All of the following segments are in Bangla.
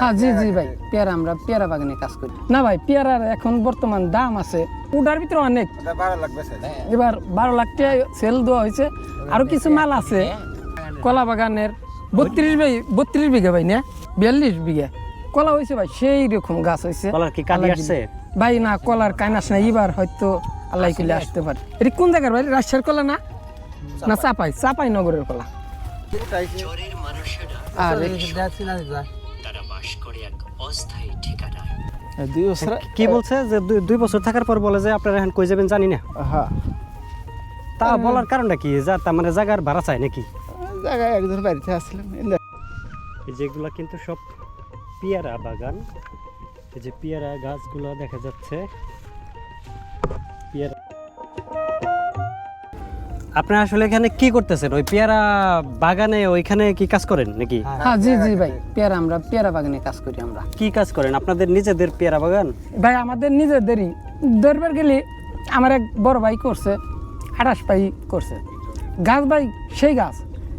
হ্যাঁ জি জি ভাই পেয়ারা আমরা পেয়ারা বাগানে কাজ করি। না ভাই পেয়ারার এখন বর্তমান দাম আছে ওটার ভিতরে অনেক। এবার বারো লাখ টাকা সেল দেওয়া হয়েছে। আরও কিছু মাল আছে কলা বাগানের বত্রিশ ভাই বত্রিশ বিঘা ভাই না? বিয়াল্লিশ বিঘা। কলা হয়েছে ভাই সেই রকম গাছ হয়েছে। কলার কি কালি আসছে? ভাই না কলার কাইনাস না এবার হয়তো আল্লাহ কিলে আসতে পারে। এটা কোন জায়গার ভাই? রাজশাহীর কলা না? না চাপাই চাপাই নগরের কলা। আর দুই বছর কি বলছে যে দুই- বছর থাকার পর বলে যে আপনারা এখন কই যাবেন জানি না। হ্যাঁ তা বলার কারণটা কি? যা তার মানে জায়গার ভাড়া চাই নাকি? জায়গায় একজন বাড়িতে আসলাম এই যেগুলো কিন্তু সব পেয়ারা বাগান। এই যে পেয়ারা গাছগুলো দেখা যাচ্ছে। পেয়ারা আপনি আসলে এখানে কি করতেছেন? ওই পেয়ারা বাগানে ওইখানে কি কাজ করেন নাকি? হ্যাঁ জি জি ভাই পেয়ারা আমরা পেয়ারা বাগানে কাজ করি আমরা। কি কাজ করেন? আপনাদের নিজেদের পেয়ারা বাগান? ভাই আমাদের নিজেদেরই। দরবার গেলে আমার এক বড় ভাই করছে আঠাশ ভাই করছে। গাছ ভাই সেই গাছ।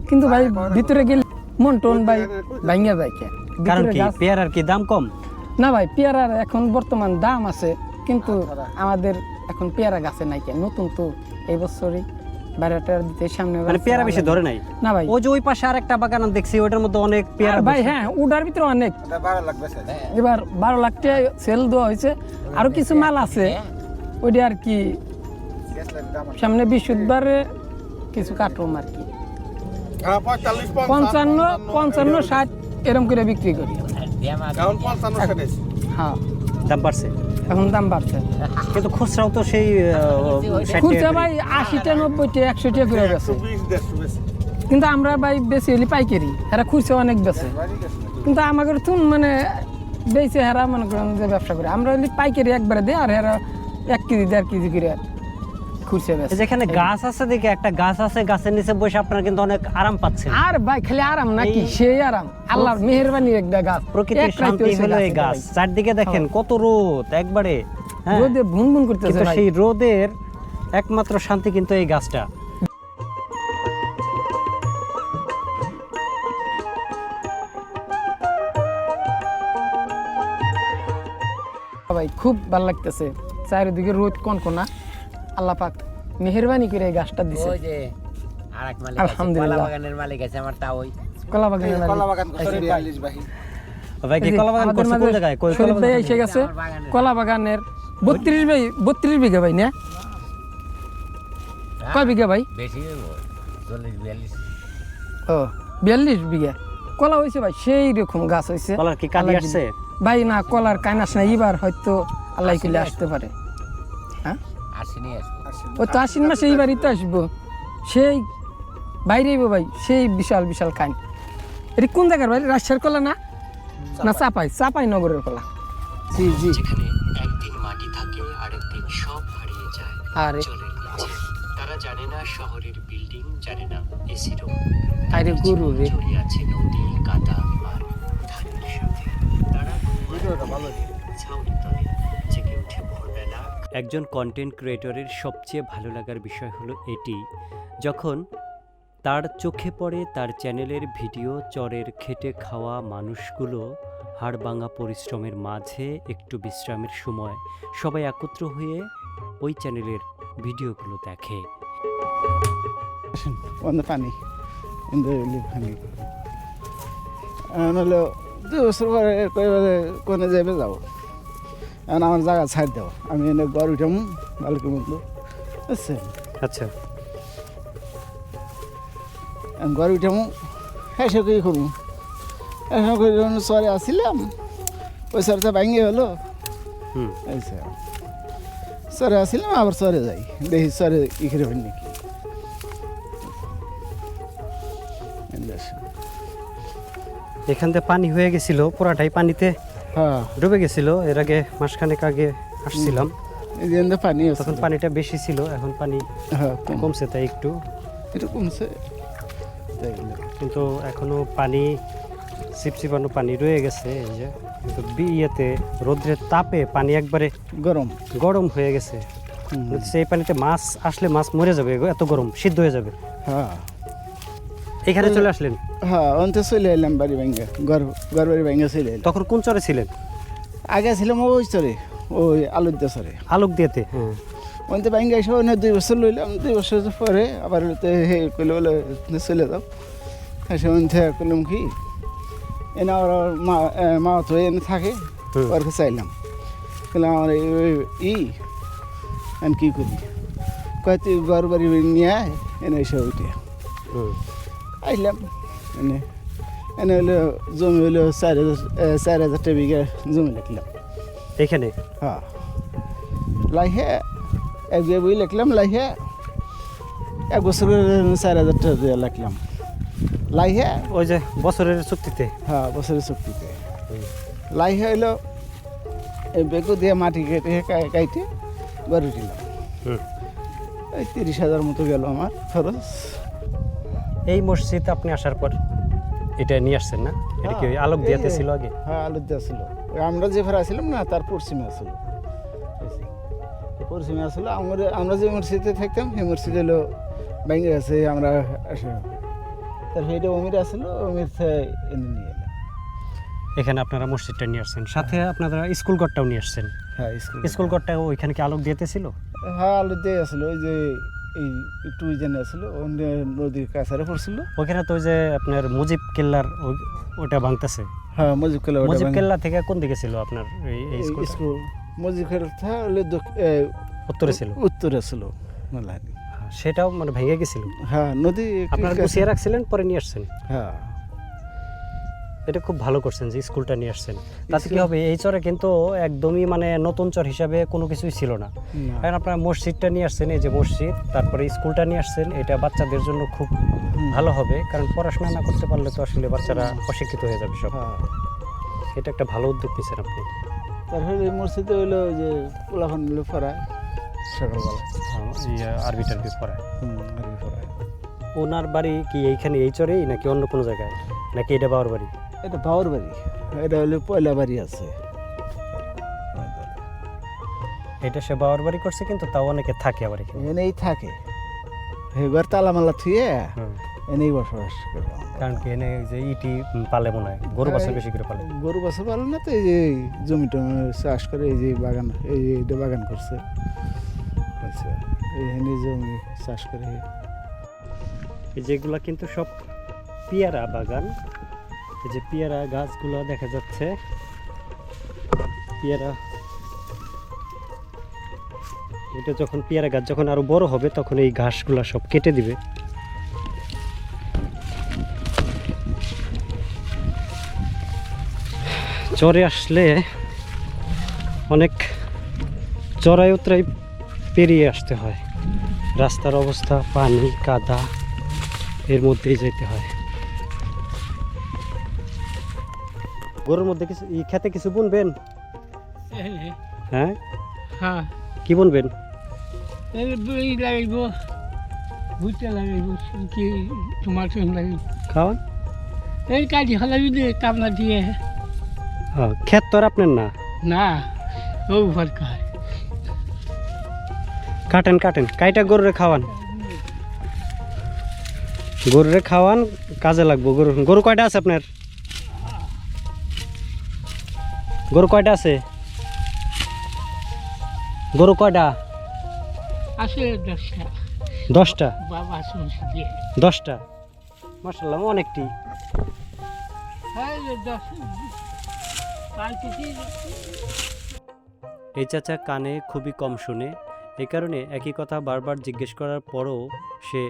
কিন্তু ভাই ভিতরে গেলে মন টন ভাই ভাঙ্গা যায় কারণ কি গাছ। পেয়ারার কি দাম কম? না ভাই পেয়ারার এখন বর্তমান দাম আছে কিন্তু আমাদের এখন পেয়ারা গাছে নাই কে। নতুন তো এই বছরই বারোটার দিতে সামনে মানে পেয়ারা বেশি ধরে নাই? না ভাই। ওই যে ওই পাশে আর একটা বাগান দেখছি ওইটার মধ্যে অনেক পেয়ারা ভাই হ্যাঁ ওটার ভিতরে অনেক। এবার বারো লাখ টাকা সেল দেওয়া হয়েছে। আরও কিছু মাল আছে। ওইটা আর কি সামনে বৃহস্পতিবারে কিছু কাটরুম আর কি। হ্যাঁ পঞ্চান্ন পঞ্চান্ন। ষাট এরকম করে বিক্রি করি। হ্যাঁ। দাম বাড়ছে। এখন দাম বাড়ছে। কিন্তু খুচরাও তো সেই খুচরা ভাই আশিটা নব্বইটা একশোটা করে বেশি কিন্তু আমরা ভাই বেশি হলে পাইকারি এরা খুচরা অনেক বেছে কিন্তু আমাদের তুন মানে বেশি হেরা মনে করেন যে ব্যবসা করে। আমরা হলে পাইকারি একবারে দেয় আর হেরা এক কেজি দেড় কেজি করে। এই যেখানে গাছ আছে দেখে একটা গাছ আছে গাছের নিচে বসে আপনারা কিন্তু অনেক আরাম পাচ্ছেন। আর ভাই খালি আরাম নাকি? সেই আরাম। আল্লাহর মেহেরবানির একটা গাছ। প্রকৃতির শান্তি হলো এই গাছ। চারদিকে দেখেন কত রোদ একবারে হ্যাঁ। রোদে ভুন ভুন করতেছে কিন্তু সেই রোদের একমাত্র শান্তি কিন্তু এই গাছটা। ভাই খুব ভালো লাগতেছে। চারিদিকে রোদ কোন কোনা আল্লাহ পাক মেহেরবানি করে এই গাছটা দিছে। ওই যে আরেক মালিক আলহামদুলিল্লাহ। কলা বাগানের মালিক আছে আমার তা ওই। কলা বাগানের কলা বাগান বাহি ভাই। কি কলা বাগান করছে? কোন জায়গায়? কই কলা বাগান এসে গেছে। কলা বাগানের বত্রিশ ভাই বত্রিশ বিঘা ভাই না? কয় বিঘা ভাই? বেশি হইব, চল্লিশ বিয়াল্লিশ। ও বিয়াল্লিশ বিঘা। কলা হয়েছে ভাই সেই রকম গাছ হয়েছে কলার কি কালি আসছে? ভাই না কলার কাইনাস না এবার হয়তো আল্লাহ কিলে আসতে পারে। হ্যাঁ ও তো আশ্বিন মাসে এইবারই তো আসব। সেই বাইরে আইবো ভাই সেই বিশাল বিশাল কাইন এটা কোন জায়গার ভাই? রাজশাহীর কলা না? না চাপাই চাপাই নগরের কলা। জি জি। একদিন মাটি থাকে আরেকদিন সব হারিয়ে যায়। আরে। তারা জানে না শহরের বিল্ডিং জানে না এসি রুম আরে গরু রে। আছে নদী কাদা আর ধানের সাথে। তারা ছাউনি তলে। উঠে ভোরবেলা একজন কন্টেন্ট ক্রিয়েটরের সবচেয়ে ভালো লাগার বিষয় হলো এটি, যখন তার চোখে পড়ে তার চ্যানেলের ভিডিও, চরের খেটে খাওয়া মানুষগুলো হাড়ভাঙা পরিশ্রমের মাঝে একটু বিশ্রামের সময় সবাই একত্র হয়ে ওই চ্যানেলের ভিডিওগুলো দেখে। পানি পরে কোনে যাবে যাব? এখন আমার জায়গা ছাড় দাও। আমি এনে ঘর উঠাম বালকের মতো। আচ্ছা। আমি ঘর উঠাম হেসে কী করব? হেসে করে সরে আসছিলাম ওই সরটা ভাঙিয়ে হলো। আচ্ছা। সরে আসছিলাম আবার সরে যাই। দেখি সরে ই করে ফেলি নাকি। এখান থেকে পানি হয়ে গেছিল পুরাটাই পানিতে। হ্যাঁ। ডুবে গেছিল। এর আগে মাসখানেক আগে আসছিলাম। পানি তখন পানিটা বেশি ছিল এখন পানি হ্যাঁ কমছে তাই একটু। এটা কমছে। তাই কিন্তু এখনও পানি চিপচিপানো পানি রয়ে গেছে এই যে। কিন্তু বি- ইয়েতে রোদ্রের তাপে পানি একবারে গরম। গরম হয়ে গেছে। সেই পানিতে মাছ আসলে মাছ মরে যাবে গো, এত গরম সিদ্ধ হয়ে যাবে। হ্যাঁ। এখানে চলে আসলেন? হ্যাঁ অন্তে চলে এলাম বাড়ি ভেঙে ঘর ঘর বাড়ি ভেঙে চলে এলাম। তখন কোন চরে ছিলেন? আগে ছিলাম ওই চরে ওই আলুদ্দা চরে। আলোক দিয়েতে হ্যাঁ অন্তে ভেঙে এসে ওই দুই বছর লইলাম দুই বছর পরে আবার কইলে বলে চলে যাও। এসে অন্তে করলাম কি এনে আমার মা মা তো এনে থাকে। ওর কাছে আইলাম। বললাম আমার ই আমি কী করি? কয় তুই ঘর বাড়ি নিয়ে এনে এসে উঠে। হুম। আইলাম। এনে হলো জমি হলো চার হাজার চার হাজার টাকা বিঘা জমি লিখলাম। এখানে? হ্যাঁ। লাইহে এক বিঘা বই লিখলাম লাইহে এক বছর চার হাজার টাকা দিয়ে লিখলাম। লাইহে ওই যে বছরের চুক্তিতে? হ্যাঁ বছরের চুক্তিতে। লাইহে এই বেকু দিয়ে মাটি কেটে কাই- কাইটে গড়ে দিলাম। এই তিরিশ হাজার মতো গেল আমার খরচ। এই মসজিদ আপনি আসার পর এটা নিয়ে আসছেন না? এটা কি ওই আলোক দিয়াতে ছিল আগে? হ্যাঁ আলু দেওয়া ছিল। আমরা যে ফেরা ছিলাম না তার পশ্চিমে আসলো পশ্চিমে আসলো আমরা আমরা যে মসজিদে থাকতাম সেই মসজিদ হলো ব্যাঙ্গে আছে আমরা তারপর এটা অমির আসলো অমির এনে নিয়ে এলাম এখানে আপনারা মসজিদটা নিয়ে আসছেন। সাথে আপনারা স্কুল ঘরটাও নিয়ে আসছেন। হ্যাঁ স্কুল স্কুল ঘরটা। ওইখানে কি আলোক দিয়েতে ছিল? হ্যাঁ আলু দিয়ে আসলো ওই যে এই একটু জেনে অন্য নদীর কাছারে পড়ছিল। ওখানে তো ওই যে আপনার মুজিব কেল্লার ওটা ভাঙতেছে। হ্যাঁ মুজিব কেল্লা মুজিব কেল্লা থেকে কোন দিকে ছিল আপনার এই স্কুল মুজিব কেলা হলে উত্তরে ছিল। উত্তরে ছিল মেলানি। হ্যাঁ, সেটাও মানে ভেঙে গেছিল। হ্যাঁ নদী আপনার গুছিয়ে রাখছিলেন পরে নিয়ে আসছেন? হ্যাঁ। এটা খুব ভালো করছেন যে স্কুলটা নিয়ে আসছেন। তাতে কি হবে এই চরে কিন্তু একদমই মানে নতুন চর হিসাবে কোনো কিছুই ছিল না। কারণ আপনারা মসজিদটা নিয়ে আসছেন এই যে মসজিদ তারপরে স্কুলটা নিয়ে আসছেন এটা বাচ্চাদের জন্য খুব ভালো হবে। কারণ পড়াশোনা না করতে পারলে তো আসলে বাচ্চারা অশিক্ষিত হয়ে যাবে সব। হ্যাঁ। এটা একটা ভালো উদ্যোগ নিয়েছেন আপনি। তারপরে এই মসজিদে হইল ওই যে পোলাফান হইল পড়ায় সকালবেলা। হ্যাঁ, আরবি টারবি পড়ায় আরবি পড়ায় ওনার বাড়ি কি এইখানে এই চরেই নাকি অন্য কোনো জায়গায়? নাকি এটা বাবার বাড়ি? এটা বাউর বাড়ি এটা হলো পয়লা বাড়ি আছে। এটা সে বাবার বাড়ি করছে কিন্তু তাও অনেকে থাকে আবার এখানে। এনেই থাকে। এবার তালামালা থুয়ে এনেই বসবাস করে। কারণ কি এনে যে ইটি পালে মনে হয় গরু বাছুর বেশি করে পালে। গরু বছর পালো না তো এই যে জমি টমি চাষ করে এই যে বাগান এই যে এটা বাগান করছে। আচ্ছা এইখানে জমি চাষ করে। এই যেগুলা কিন্তু সব পেয়ারা বাগান। এই যে পেয়ারা গাছগুলো দেখা যাচ্ছে। পেয়ারা। এটা যখন পেয়ারা গাছ যখন আরও বড় হবে, তখন এই ঘাসগুলো সব কেটে দিবে। চরে আসলে অনেক চড়াই উতরাই পেরিয়ে আসতে হয়। রাস্তার অবস্থা, পানি, কাদা, এর মধ্যেই যেতে হয়। গরুর মধ্যে কিছু খেতে কিছু বুনবেন? হ্যাঁ? হ্যাঁ। কি বুনবেন? এই বই লাগাইব ভুট্টা লাগাইব কি টমাটো লাগাইব। খাওয়ান? এই হলাবি দিয়ে কামনা দিয়ে। হ্যাঁ ক্ষেত তো আপনার না? না ও ভর কার কাটেন কাটেন কাইটা গরুরে খাওয়ান। গরুরে খাওয়ান কাজে লাগবো। গরু গরু কয়টা আছে আপনার? গরু কয়টা আছে? গরু কয়টা? আছে দশটা। দশটা? বাবা দশটা? মার্শাল্লাহ অনেকটি। হ্যাঁ এই চাচা কানে খুবই কম শোনে এই কারণে একই কথা বারবার জিজ্ঞেস করার পরও সে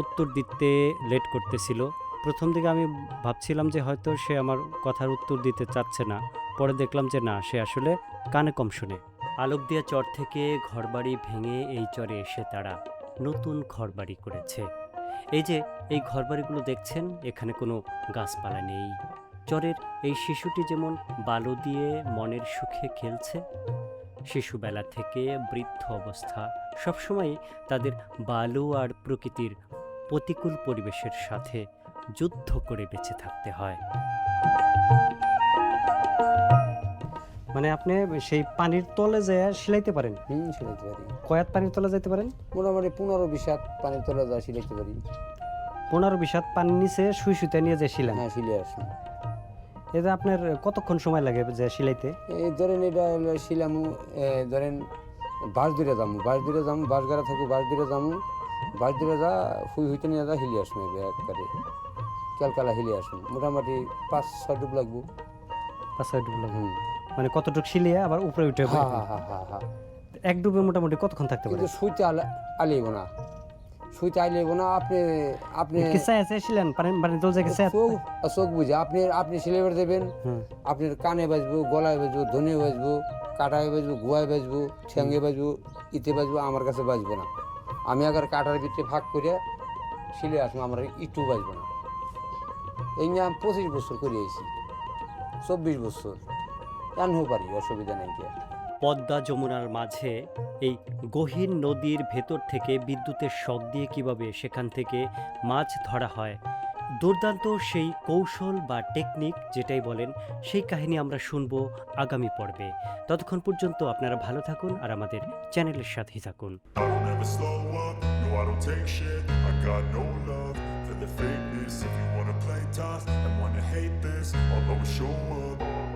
উত্তর দিতে লেট করতেছিল। প্রথম দিকে আমি ভাবছিলাম যে হয়তো সে আমার কথার উত্তর দিতে চাচ্ছে না। পরে দেখলাম যে না, সে আসলে কানে কম শোনে। আলোক দিয়া চর থেকে ঘরবাড়ি ভেঙে এই চরে এসে তারা নতুন ঘরবাড়ি করেছে। এই যে, এই ঘরবাড়িগুলো দেখছেন, এখানে কোনো গাছপালা নেই। চরের এই শিশুটি যেমন বালু দিয়ে মনের সুখে খেলছে, শিশুবেলা থেকে বৃদ্ধ অবস্থা। সবসময় তাদের বালু আর প্রকৃতির প্রতিকূল পরিবেশের সাথে যুদ্ধ করে বেঁচে থাকতে হয়। মানে আপনি সেই পানির তলে যে সিলাইতে পারেন? হুম সিলাইতে পারি। কয়াত পানির তলে যাইতে পারেন? মোটামুটি পনেরো বিশ হাত পানির তলে যা সিলাইতে পারি। পনেরো বিশ হাত পানির নিচে শুই শুতে নিয়ে যে শিলাম হ্যাঁ সিলে আসুন এই যে আপনার কতক্ষণ সময় লাগে যে সিলাইতে? এই ধরেন এটা এ, ধরেন বাস দূরে যামু বাস দূরে যামু বাস গাড়া থাকু বাস দূরে যামু বাস দূরে যা হুই হুইতে নিয়ে যা হিলি আসুন একবারে। ক্যালকালা হিলি আসুন মোটামুটি পাঁচ ছয় ডুব লাগবো। পাঁচ ছয় ডুব লাগে হুম। মানে কতটুকু শিলিয়ে আবার উপরে উঠে হ্যাঁ হ্যাঁ হ্যাঁ এক ডুবে মোটামুটি কতক্ষণ থাকতে পারে? কিন্তু সুইতে আলে আলিব না। সুইতে আলিব না আপনি আপনি কি চাই আছে শিলেন? পানি পানি জল জায়গায় চাই চোখ চোখ বুঝে। আপনি আপনি সিলেবার দেবেন। আপনার কানে বাজবো গলায় বাজবো ধনে বাজবো কাটায় বাজবো গুয়ায় বাজবো ঠ্যাঙ্গে বাজবো ইতে বাজবো আমার কাছে বাজবো না। আমি আবার কাটার ভিতরে ভাগ করে সিলে আসব আমার ইটু বাজবো না। এই নিয়ে আমি পঁচিশ বছর করে আইছি। চব্বিশ বছর। এনহো পারি অসুবিধা নেই কি পদ্মা যমুনার মাঝে এই গহীন নদীর ভেতর থেকে বিদ্যুতের শক দিয়ে কীভাবে সেখান থেকে মাছ ধরা হয় দুর্দান্ত সেই কৌশল বা টেকনিক যেটাই বলেন সেই কাহিনী আমরা শুনব আগামী পর্বে। ততক্ষণ পর্যন্ত আপনারা ভালো থাকুন আর আমাদের চ্যানেলের সাথেই থাকুন। The fakeness. If you wanna play tough and wanna hate this I'll always show up.